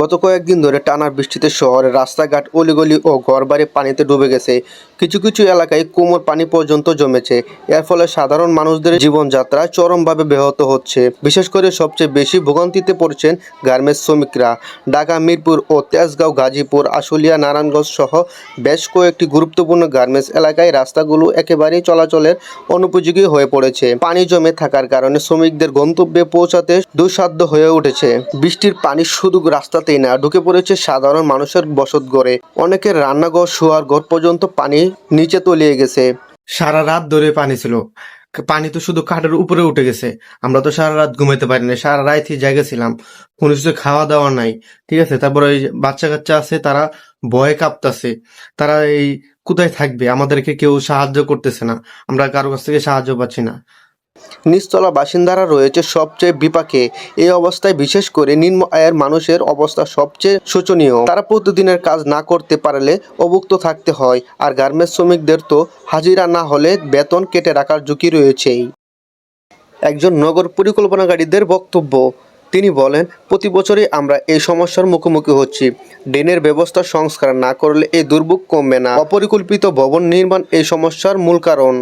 গত কয়েকদিন ধরে টানা বৃষ্টিতে শহরের রাস্তাঘাট, অলিগলি ও ঘরবাড়ি পানিতে ডুবে গেছে। কিছু কিছু এলাকায় কোমর পানি পর্যন্ত জমেছে। এর ফলে সাধারণ মানুষদের জীবনযাত্রা চরমভাবে ব্যাহত হচ্ছে। বিশেষ করে সবচেয়ে বেশি ভোগান্তিতে পড়ছেন গার্মেন্টস শ্রমিকরা। ঢাকা, মিরপুর ও তেজগাঁও, গাজীপুর, আশুলিয়া, নারায়ণগঞ্জ সহ বেশ কয়েকটি গুরুত্বপূর্ণ গার্মেন্টস এলাকায় রাস্তাগুলো একেবারেই চলাচলের অনুপযোগী হয়ে পড়েছে। পানি জমে থাকার কারণে শ্রমিকদের গন্তব্যে পৌঁছাতে দুঃসাধ্য হয়ে উঠেছে। বৃষ্টির পানি শুধু রাস্তাতেই না, ঢুকে পড়েছে সাধারণ মানুষের বসত ঘরে। অনেকের রান্নাঘর, শোয়ার ঘর পর্যন্ত পানি নিচে তলিয়ে গেছে। সারা রাত ধরে পানি ছিল। পানি তো শুধু কাঠের উপরে উঠে গেছে। আমরা তো সারা রাত ঘুমাইতে পারি না সারা রাত জায়গা ছিলাম। কোনো কিছু খাওয়া দাওয়া নাই, ঠিক আছে? তারপরে ওই বাচ্চা কাচ্চা আছে, তারা ভয়ে কাঁপতাছে। তারা এই, কোথায় থাকবে? আমাদেরকে কেউ সাহায্য করতেছে না। আমরা কারও কাছ থেকে সাহায্য পাচ্ছি না। নিচতলা বাসিন্দারা রয়েছে সবচেয়ে বিপাকে। এই অবস্থায় বিশেষ করে নিম্ন আয়ের মানুষের অবস্থা সবচেয়ে শোচনীয়। তারা প্রতিদিনের কাজ না করতে পারলে অভুক্ত থাকতে হয়, আর গার্মেন্টস শ্রমিকদের তো হাজিরা না হলে বেতন কেটে রাখার ঝুঁকি রয়েছেই। একজন নগর পরিকল্পনাকারীদের বক্তব্য, তিনি বলেন, প্রতি বছরই আমরা এই সমস্যার মুখোমুখি হচ্ছি। ড্রেনের ব্যবস্থা সংস্কার না করলে এই দুর্ভোগ কমবে না। অপরিকল্পিত ভবন নির্মাণ এই সমস্যার মূল কারণ।